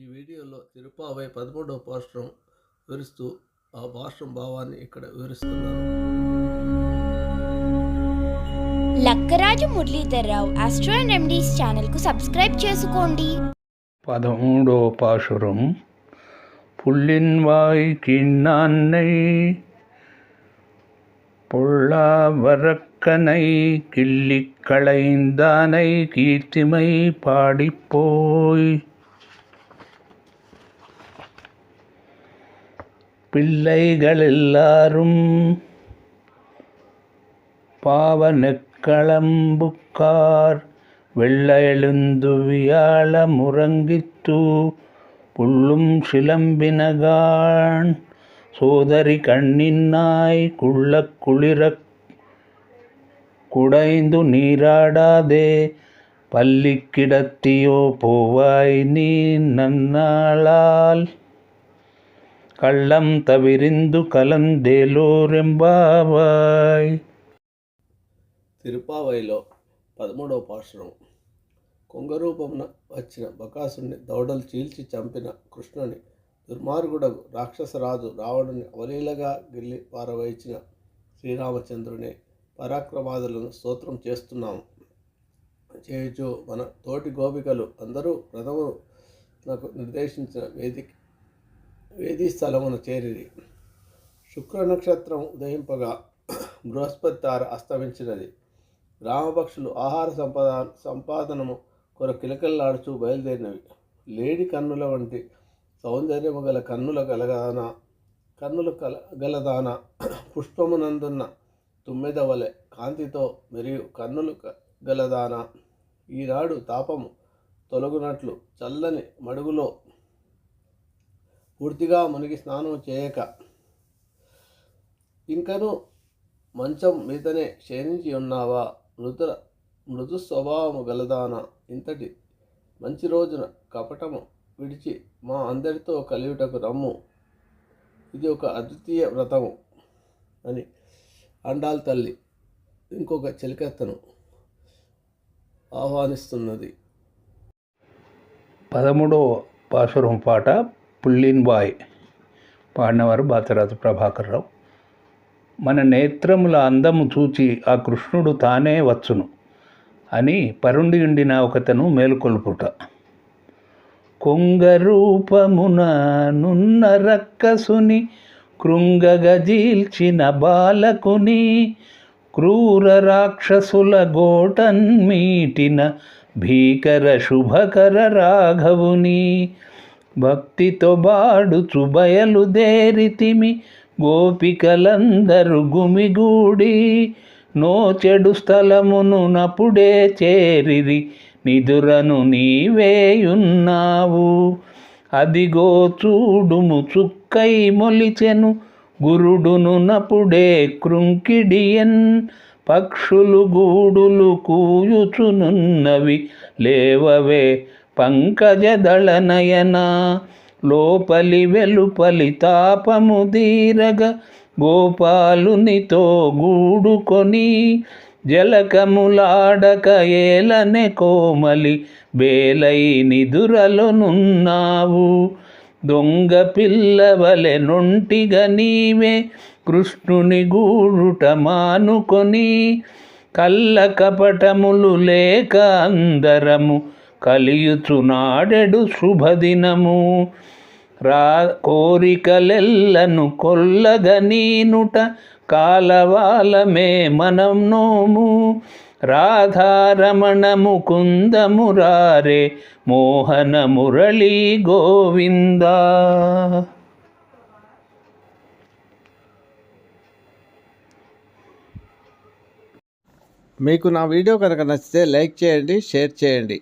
ఈ వీడియోలో తిరుపావై పదమూడవ పాశ్రం వివరిస్తూ ఆ పాశ్రం భావాన్ని ఇక్కడ వివరిస్తున్నాను Lakkaraju Muralidhar Rao astro and remedies ఛానల్కు సబ్స్క్రైబ్ చేసుకోండి పదమూడో పాశురం புள்ளின்வாய் கிண்ணான்னை பொள்ளாவரக்கனை கிள்ளிக் களைந்தானை கீர்த்திமை பாடிப்போய் பிள்ளைகள் எல்லாரும் பாவனக்களம்புக்கார் வெள்ள எழுந்து வியாழ முறங்கித்து புள்ளும் சிலம்பினகான் சோதரி கண்ணின்னாய் குள்ள குளிரக் குடைந்து நீராடாதே பள்ளி கிடத்தியோ போவாய் நீ நன்னாளால் கள்ளம் தவிரிந்து కలందేలోరెంబావాయ్. తిరుపావైలో పదమూడవ పాశ్రం కొంగరూపమున వచ్చిన బకాసుని దౌడలు చీల్చి చంపిన కృష్ణుని దుర్మార్గుడకు రాక్షసరాజు రావణుని అవలీలగా గిల్లి పారవేయించిన శ్రీరామచంద్రుని పరాక్రమాదులను స్తోత్రం చేస్తున్నాము చేయుచు మన తోటి గోపికలు అందరూ ప్రథమునకు నిర్దేశించిన వేదిక వేది స్థలమున చేరిరి. శుక్ర నక్షత్రం ఉదయింపగా బృహస్పతి తార అస్తమించినది. రామపక్షులు ఆహార సంపద సంపాదనము కొర కిలకల్లాడుచూ బయలుదేరినవి. లేడి కన్నుల వంటి సౌందర్యము గల కన్నుల గలదాన కన్నుల కల గలదాన పుష్పమునందున్న తుమ్మెద వలె కాంతితో మరియు కన్నులు గలదాన. ఈనాడు తాపము తొలగునట్లు చల్లని మడుగులో పూర్తిగా మునిగి స్నానం చేయక ఇంకను మంచం మీదనే క్షీణించి ఉన్నావా? మృదు మృదు స్వభావము గలదాన? ఇంతటి మంచి రోజున కపటము విడిచి మా అందరితో కలియుటకు రమ్ము. ఇది ఒక అద్వితీయ వ్రతము అని అండాల్ తల్లి ఇంకొక చెలికత్తను ఆహ్వానిస్తున్నది. పదమూడో పాశురం పాట పుల్లిన్ బాయ్ పాడినవారు బాతరాజు ప్రభాకర్రావు. మన నేత్రముల అందము చూచి ఆ కృష్ణుడు తానే వచ్చును అని పరుండి ఉండిన ఒకతను మేలుకొల్పుట. కొంగరూపమున నున్న రక్కసుని కృంగగజీల్చిన బాలకుని క్రూర రాక్షసుల గోటన్ మీటిన భీకర శుభకర రాఘవుని భక్తితో బాడుచు బయలుదేరితిమి గోపికలందరు గుమిగూడి నోచెడు స్థలమును నప్పుడే చేరిరి నిదురను నీవేయున్నావు. అదిగో చూడుము చుక్కై మొలిచెను గురుడును నపుడే కృంకిడియన్ పక్షులు గూడులు కూయుచునున్నవి లేవవే పంకజదళనయన లోపలి వెలుపలి తాపము దీరగ గోపాలునితో గూడుకొని జలకములాడక ఏలనె కోమలి బేలై నిదురలోనున్నావు దొంగ పిల్లవలె నొంటిగా నీవే కృష్ణుని గూడుట మానుకొని కల్ల కపటములు లేక అందరము కలియుచునాడెడు శుభదినము. రా కోరికలెల్లను కొల్లగ నీనుట కాలవాలమే మనం నోము. రాధారమణము కుందమురారే మోహన మురళీ గోవింద. మీకు నా వీడియో కనుక నచ్చితే లైక్ చేయండి షేర్ చేయండి.